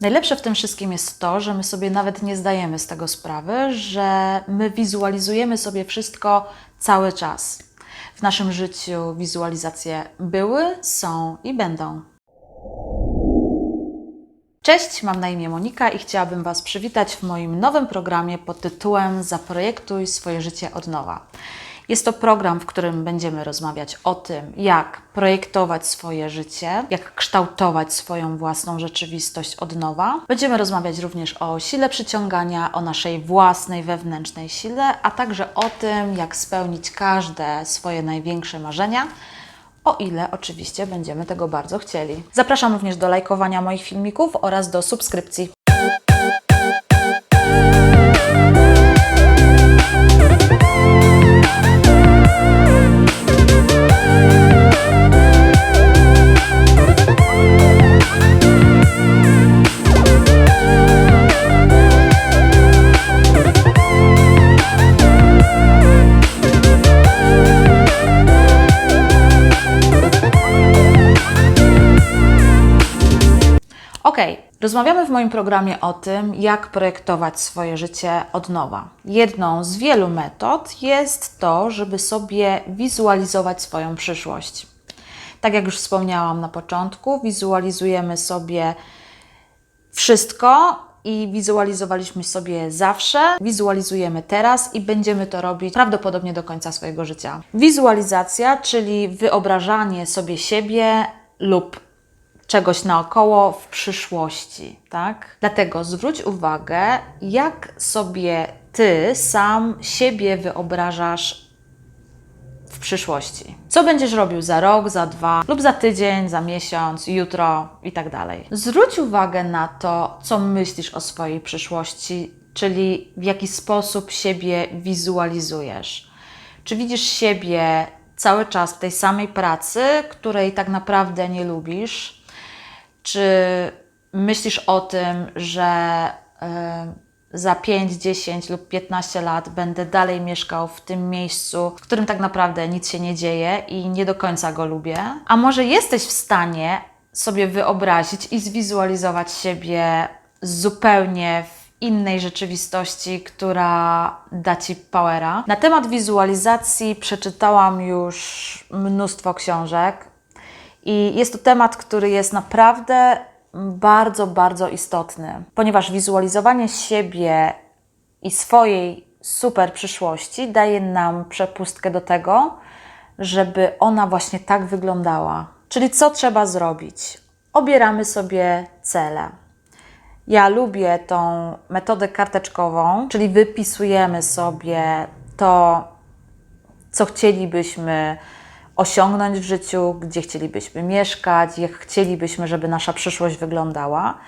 Najlepsze w tym wszystkim jest to, że my sobie nawet nie zdajemy z tego sprawy, że my wizualizujemy sobie wszystko cały czas. W naszym życiu wizualizacje były, są i będą. Cześć, mam na imię Monika i chciałabym Was przywitać w moim nowym programie pod tytułem Zaprojektuj swoje życie od nowa. Jest to program, w którym będziemy rozmawiać o tym, jak projektować swoje życie, jak kształtować swoją własną rzeczywistość od nowa. Będziemy rozmawiać również o sile przyciągania, o naszej własnej wewnętrznej sile, a także o tym, jak spełnić każde swoje największe marzenia o ile oczywiście będziemy tego bardzo chcieli. Zapraszam również do lajkowania moich filmików oraz do subskrypcji. Rozmawiamy w moim programie o tym, jak projektować swoje życie od nowa. Jedną z wielu metod jest to, żeby sobie wizualizować swoją przyszłość. Tak jak już wspomniałam na początku, wizualizujemy sobie wszystko i wizualizowaliśmy sobie zawsze, wizualizujemy teraz i będziemy to robić prawdopodobnie do końca swojego życia. Wizualizacja, czyli wyobrażanie sobie siebie lub czegoś naokoło w przyszłości, tak? Dlatego zwróć uwagę, jak sobie ty sam siebie wyobrażasz w przyszłości. Co będziesz robił za rok, za dwa, lub za tydzień, za miesiąc, jutro i tak dalej. Zwróć uwagę na to, co myślisz o swojej przyszłości, czyli w jaki sposób siebie wizualizujesz. Czy widzisz siebie cały czas w tej samej pracy, której tak naprawdę nie lubisz? Czy myślisz o tym, że y, za 5, 10 lub 15 lat będę dalej mieszkał w tym miejscu, w którym tak naprawdę nic się nie dzieje i nie do końca go lubię? A może jesteś w stanie sobie wyobrazić i zwizualizować siebie zupełnie w innej rzeczywistości, która da ci powera? Na temat wizualizacji przeczytałam już mnóstwo książek. I jest to temat, który jest naprawdę bardzo, bardzo istotny, ponieważ wizualizowanie siebie i swojej super przyszłości daje nam przepustkę do tego, żeby ona właśnie tak wyglądała. Czyli co trzeba zrobić? Obieramy sobie cele. Ja lubię tą metodę karteczkową, czyli wypisujemy sobie to, co chcielibyśmy osiągnąć w życiu, gdzie chcielibyśmy mieszkać, jak chcielibyśmy, żeby nasza przyszłość wyglądała.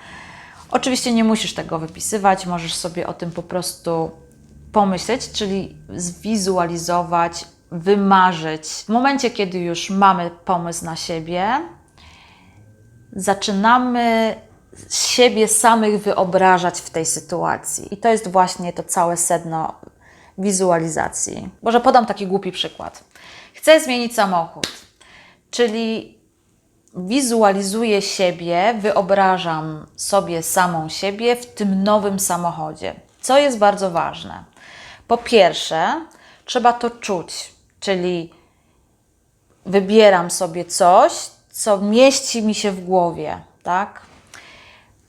Oczywiście nie musisz tego wypisywać, możesz sobie o tym po prostu pomyśleć, czyli zwizualizować, wymarzyć. W momencie, kiedy już mamy pomysł na siebie, zaczynamy siebie samych wyobrażać w tej sytuacji. I to jest właśnie to całe sedno wizualizacji. Może podam taki głupi przykład. Chcę zmienić samochód, czyli wizualizuję siebie, wyobrażam sobie samą siebie w tym nowym samochodzie. Co jest bardzo ważne? Po pierwsze, trzeba to czuć, czyli wybieram sobie coś, co mieści mi się w głowie, tak?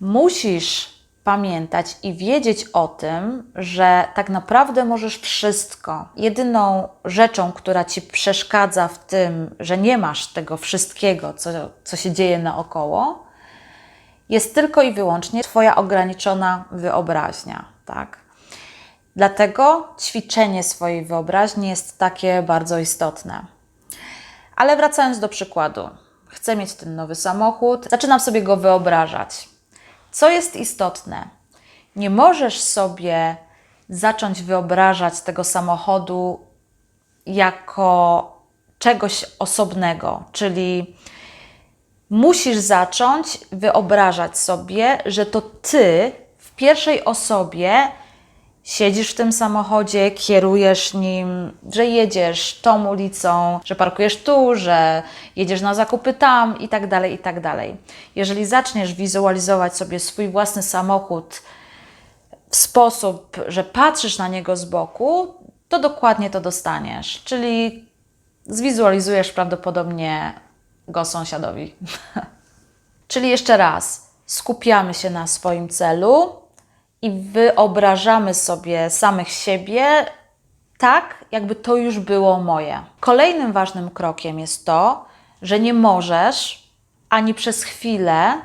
Musisz pamiętać i wiedzieć o tym, że tak naprawdę możesz wszystko. Jedyną rzeczą, która ci przeszkadza w tym, że nie masz tego wszystkiego, co, co się dzieje naokoło, jest tylko i wyłącznie Twoja ograniczona wyobraźnia. Tak? Dlatego ćwiczenie swojej wyobraźni jest takie bardzo istotne. Ale wracając do przykładu, chcę mieć ten nowy samochód, zaczynam sobie go wyobrażać. Co jest istotne? Nie możesz sobie zacząć wyobrażać tego samochodu jako czegoś osobnego, czyli musisz zacząć wyobrażać sobie, że to ty w pierwszej osobie siedzisz w tym samochodzie, kierujesz nim, że jedziesz tą ulicą, że parkujesz tu, że jedziesz na zakupy tam i tak dalej, i tak dalej. Jeżeli zaczniesz wizualizować sobie swój własny samochód w sposób, że patrzysz na niego z boku, to dokładnie to dostaniesz. Czyli zwizualizujesz prawdopodobnie go sąsiadowi. Czyli jeszcze raz, skupiamy się na swoim celu i wyobrażamy sobie samych siebie tak, jakby to już było moje. Kolejnym ważnym krokiem jest to, że nie możesz ani przez chwilę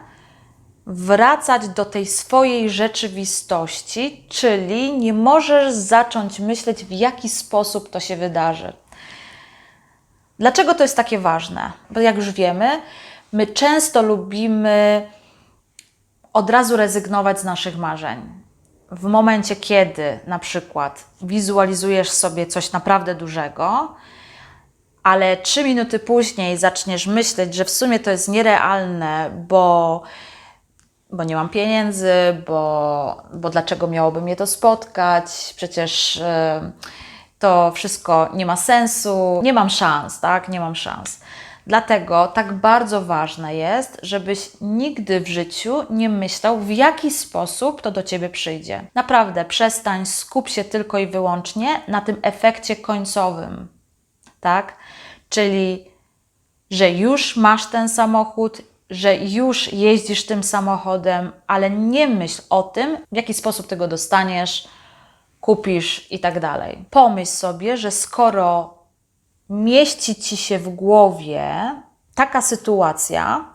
wracać do tej swojej rzeczywistości, czyli nie możesz zacząć myśleć, w jaki sposób to się wydarzy. Dlaczego to jest takie ważne? Bo jak już wiemy, my często lubimy od razu rezygnować z naszych marzeń. W momencie, kiedy na przykład wizualizujesz sobie coś naprawdę dużego, ale trzy minuty później zaczniesz myśleć, że w sumie to jest nierealne, bo, bo nie mam pieniędzy, bo, bo dlaczego miałoby mnie to spotkać, przecież yy, to wszystko nie ma sensu, nie mam szans, tak? Nie mam szans. Dlatego tak bardzo ważne jest, żebyś nigdy w życiu nie myślał, w jaki sposób to do ciebie przyjdzie. Naprawdę, przestań, skup się tylko i wyłącznie na tym efekcie końcowym, tak? Czyli, że już masz ten samochód, że już jeździsz tym samochodem, ale nie myśl o tym, w jaki sposób tego dostaniesz, kupisz i tak dalej. Pomyśl sobie, że skoro mieści ci się w głowie taka sytuacja,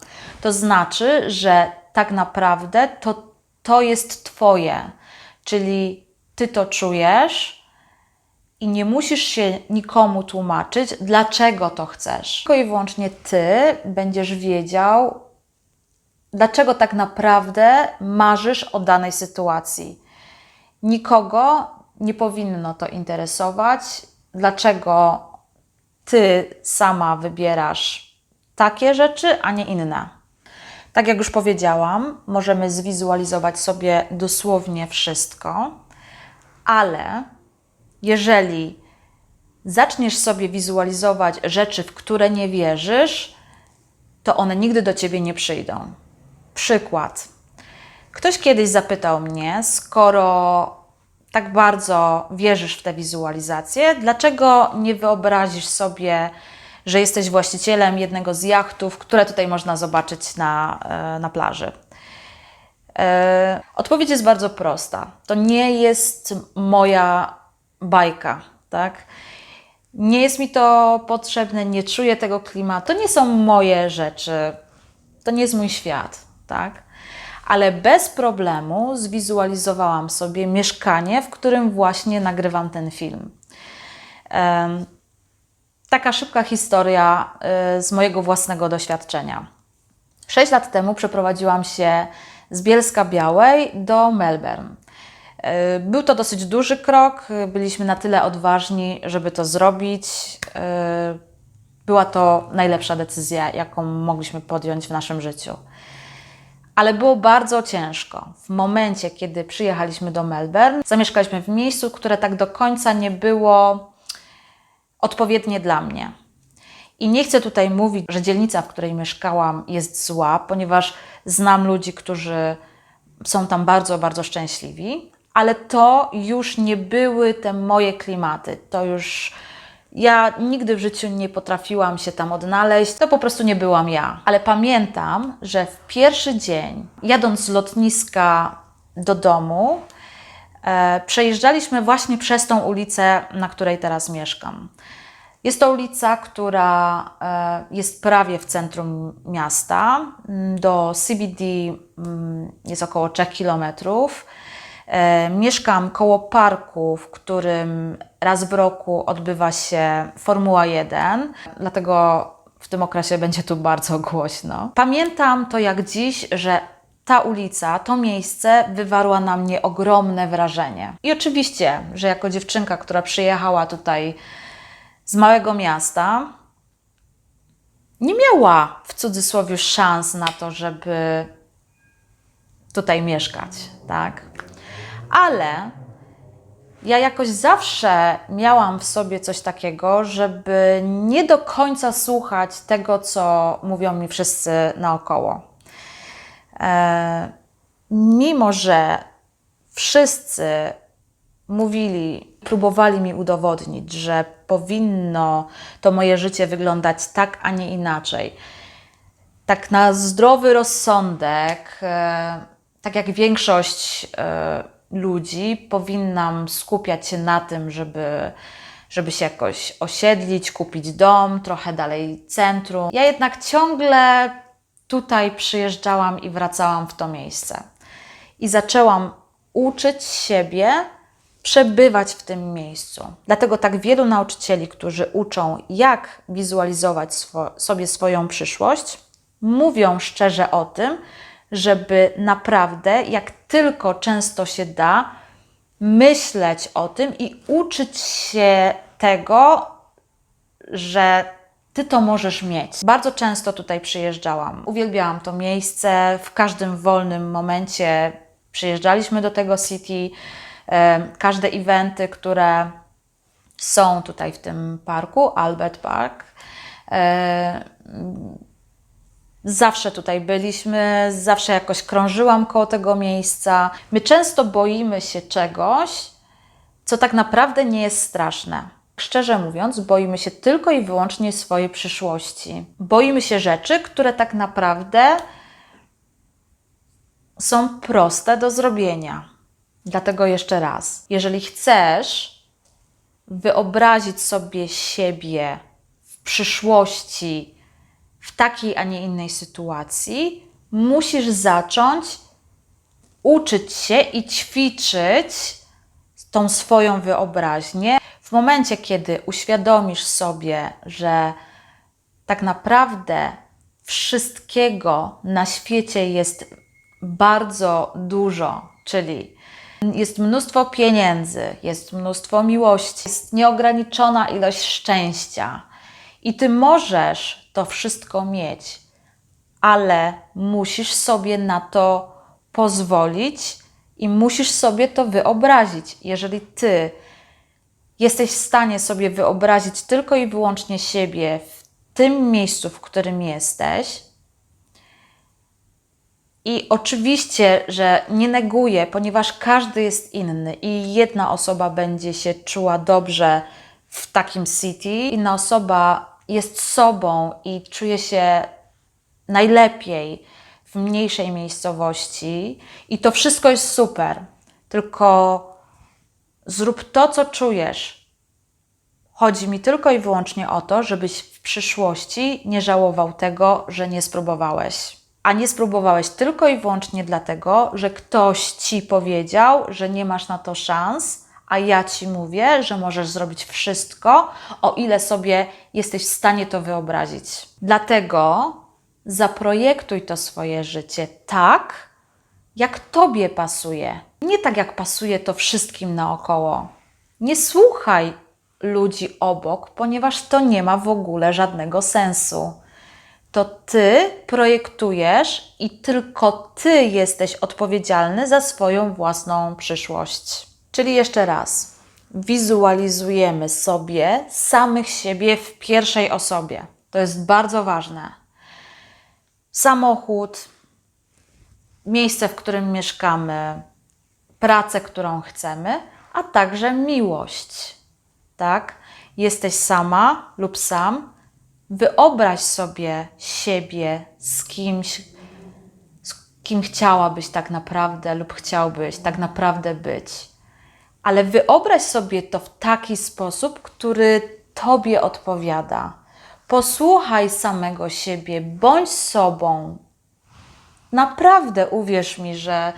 to znaczy, że tak naprawdę to, to jest Twoje, czyli Ty to czujesz i nie musisz się nikomu tłumaczyć, dlaczego to chcesz. Tylko i wyłącznie Ty będziesz wiedział, dlaczego tak naprawdę marzysz o danej sytuacji. Nikogo nie powinno to interesować, dlaczego ty sama wybierasz takie rzeczy, a nie inne. Tak jak już powiedziałam, możemy zwizualizować sobie dosłownie wszystko, ale jeżeli zaczniesz sobie wizualizować rzeczy, w które nie wierzysz, to one nigdy do ciebie nie przyjdą. Przykład. Ktoś kiedyś zapytał mnie, skoro tak bardzo wierzysz w te wizualizacje, dlaczego nie wyobrazisz sobie, że jesteś właścicielem jednego z jachtów, które tutaj można zobaczyć na, e, na plaży? E, odpowiedź jest bardzo prosta. To nie jest moja bajka, tak? Nie jest mi to potrzebne, nie czuję tego klimatu, to nie są moje rzeczy, to nie jest mój świat, tak? Ale bez problemu zwizualizowałam sobie mieszkanie, w którym właśnie nagrywam ten film. Taka szybka historia y, z mojego własnego doświadczenia. Sześć lat temu przeprowadziłam się z Bielska Białej do Melbourne. Y, był to dosyć duży krok, byliśmy na tyle odważni, żeby to zrobić. Y, była to najlepsza decyzja, jaką mogliśmy podjąć w naszym życiu ale było bardzo ciężko. W momencie, kiedy przyjechaliśmy do Melbourne, zamieszkaliśmy w miejscu, które tak do końca nie było odpowiednie dla mnie. I nie chcę tutaj mówić, że dzielnica, w której mieszkałam, jest zła, ponieważ znam ludzi, którzy są tam bardzo, bardzo szczęśliwi, ale to już nie były te moje klimaty. To już ja nigdy w życiu nie potrafiłam się tam odnaleźć, to po prostu nie byłam ja. Ale pamiętam, że w pierwszy dzień, jadąc z lotniska do domu, e, przejeżdżaliśmy właśnie przez tą ulicę, na której teraz mieszkam. Jest to ulica, która e, jest prawie w centrum miasta. Do CBD mm, jest około 3 kilometrów. E, mieszkam koło parku, w którym raz w roku odbywa się Formuła 1, dlatego w tym okresie będzie tu bardzo głośno. Pamiętam to jak dziś, że ta ulica, to miejsce wywarła na mnie ogromne wrażenie. I oczywiście, że jako dziewczynka, która przyjechała tutaj z małego miasta, nie miała w cudzysłowie szans na to, żeby tutaj mieszkać, tak? Ale Ja jakoś zawsze miałam w sobie coś takiego, żeby nie do końca słuchać tego, co mówią mi wszyscy naokoło. E, mimo, że wszyscy mówili, próbowali mi udowodnić, że powinno to moje życie wyglądać tak, a nie inaczej. Tak na zdrowy rozsądek, e, tak jak większość e, ludzi, powinnam skupiać się na tym, żeby, żeby się jakoś osiedlić, kupić dom, trochę dalej centrum. Ja jednak ciągle tutaj przyjeżdżałam i wracałam w to miejsce. I zaczęłam uczyć siebie przebywać w tym miejscu. Dlatego tak wielu nauczycieli, którzy uczą, jak wizualizować swo- sobie swoją przyszłość, mówią szczerze o tym, żeby naprawdę, jak tylko często się da, myśleć o tym i uczyć się tego, że ty to możesz mieć. Bardzo często tutaj przyjeżdżałam. Uwielbiałam to miejsce. W każdym wolnym momencie przyjeżdżaliśmy do tego city. Każde eventy, które są tutaj w tym parku, Albert Park, e, Zawsze tutaj byliśmy, zawsze jakoś krążyłam koło tego miejsca. My często boimy się czegoś, co tak naprawdę nie jest straszne. Szczerze mówiąc, boimy się tylko i wyłącznie swojej przyszłości. Boimy się rzeczy, które tak naprawdę są proste do zrobienia. Dlatego jeszcze raz, jeżeli chcesz wyobrazić sobie siebie w przyszłości, w takiej, a nie innej sytuacji, musisz zacząć uczyć się i ćwiczyć tą swoją wyobraźnię. W momencie, kiedy uświadomisz sobie, że tak naprawdę wszystkiego na świecie jest bardzo dużo, czyli jest mnóstwo pieniędzy, jest mnóstwo miłości, jest nieograniczona ilość szczęścia i ty możesz to wszystko mieć, ale musisz sobie na to pozwolić i musisz sobie to wyobrazić. Jeżeli ty jesteś w stanie sobie wyobrazić tylko i wyłącznie siebie w tym miejscu, w którym jesteś, i oczywiście, że nie neguję, ponieważ każdy jest inny i jedna osoba będzie się czuła dobrze w takim city, inna osoba jest sobą i czuje się najlepiej w mniejszej miejscowości i to wszystko jest super. Tylko zrób to, co czujesz. Chodzi mi tylko i wyłącznie o to, żebyś w przyszłości nie żałował tego, że nie spróbowałeś. A nie spróbowałeś tylko i wyłącznie dlatego, że ktoś ci powiedział, że nie masz na to szans, a ja ci mówię, że możesz zrobić wszystko, o ile sobie jesteś w stanie to wyobrazić. Dlatego zaprojektuj to swoje życie tak, jak tobie pasuje. Nie tak, jak pasuje to wszystkim naokoło. Nie słuchaj ludzi obok, ponieważ to nie ma w ogóle żadnego sensu. To ty projektujesz i tylko ty jesteś odpowiedzialny za swoją własną przyszłość. Czyli jeszcze raz, wizualizujemy sobie samych siebie w pierwszej osobie. To jest bardzo ważne. Samochód, miejsce, w którym mieszkamy, pracę, którą chcemy, a także miłość. Tak? Jesteś sama lub sam. Wyobraź sobie siebie z kimś, z kim chciałabyś tak naprawdę lub chciałbyś tak naprawdę być. Ale wyobraź sobie to w taki sposób, który Tobie odpowiada. Posłuchaj samego siebie, bądź sobą, Naprawdę uwierz mi, że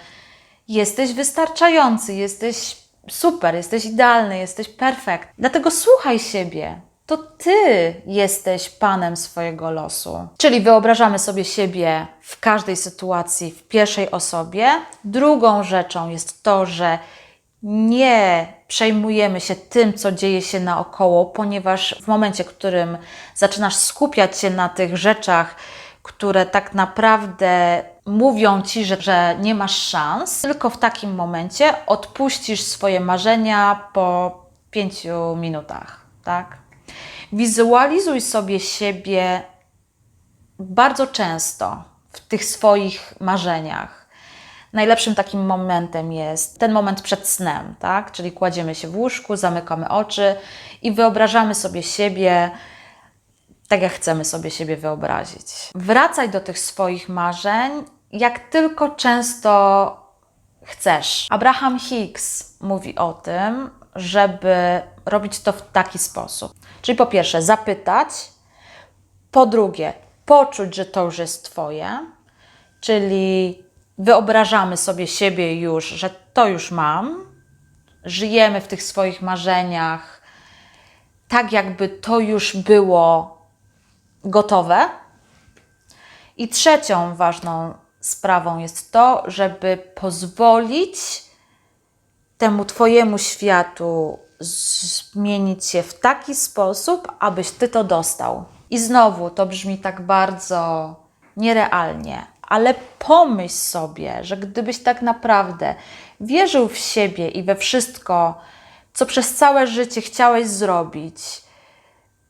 jesteś wystarczający, jesteś super, jesteś idealny, jesteś perfekt. Dlatego słuchaj siebie. To ty jesteś panem swojego losu. Czyli wyobrażamy sobie siebie w każdej sytuacji w pierwszej osobie. Drugą rzeczą jest to, że nie przejmujemy się tym, co dzieje się naokoło, ponieważ w momencie, w którym zaczynasz skupiać się na tych rzeczach, które tak naprawdę mówią ci, że, że nie masz szans, tylko w takim momencie odpuścisz swoje marzenia po pięciu minutach, tak? Wizualizuj sobie siebie bardzo często w tych swoich marzeniach. Najlepszym takim momentem jest ten moment przed snem, tak? Czyli kładziemy się w łóżku, zamykamy oczy i wyobrażamy sobie siebie tak, jak chcemy sobie siebie wyobrazić. Wracaj do tych swoich marzeń, jak tylko często chcesz. Abraham Hicks mówi o tym, żeby robić to w taki sposób. Czyli po pierwsze, zapytać, po drugie, poczuć, że to już jest Twoje, czyli wyobrażamy sobie siebie już, że to już mam, żyjemy w tych swoich marzeniach, tak jakby to już było gotowe. I trzecią ważną sprawą jest to, żeby pozwolić temu Twojemu światu zmienić się w taki sposób, abyś Ty to dostał. I znowu to brzmi tak bardzo nierealnie, ale pomyśl sobie, że gdybyś tak naprawdę wierzył w siebie i we wszystko, co przez całe życie chciałeś zrobić,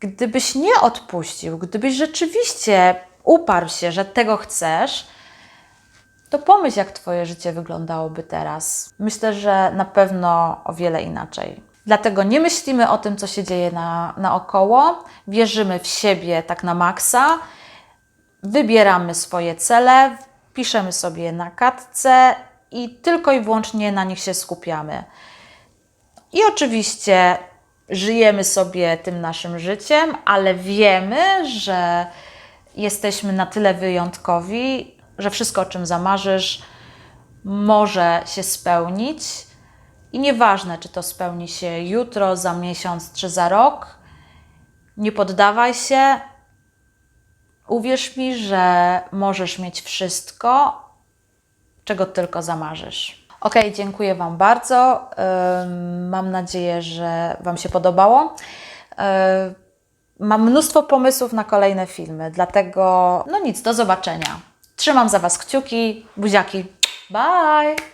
gdybyś nie odpuścił, gdybyś rzeczywiście uparł się, że tego chcesz, to pomyśl, jak Twoje życie wyglądałoby teraz. Myślę, że na pewno o wiele inaczej. Dlatego nie myślimy o tym, co się dzieje na, naokoło, wierzymy w siebie tak na maksa, wybieramy swoje cele, piszemy sobie na kartce i tylko i wyłącznie na nich się skupiamy. I oczywiście żyjemy sobie tym naszym życiem, ale wiemy, że jesteśmy na tyle wyjątkowi, że wszystko, o czym zamarzysz, może się spełnić. I nieważne, czy to spełni się jutro, za miesiąc czy za rok, nie poddawaj się. Uwierz mi, że możesz mieć wszystko, czego tylko zamarzysz. Ok, dziękuję Wam bardzo. Mam nadzieję, że Wam się podobało. Mam mnóstwo pomysłów na kolejne filmy, dlatego no nic, do zobaczenia. Trzymam za Was kciuki, buziaki. Bye!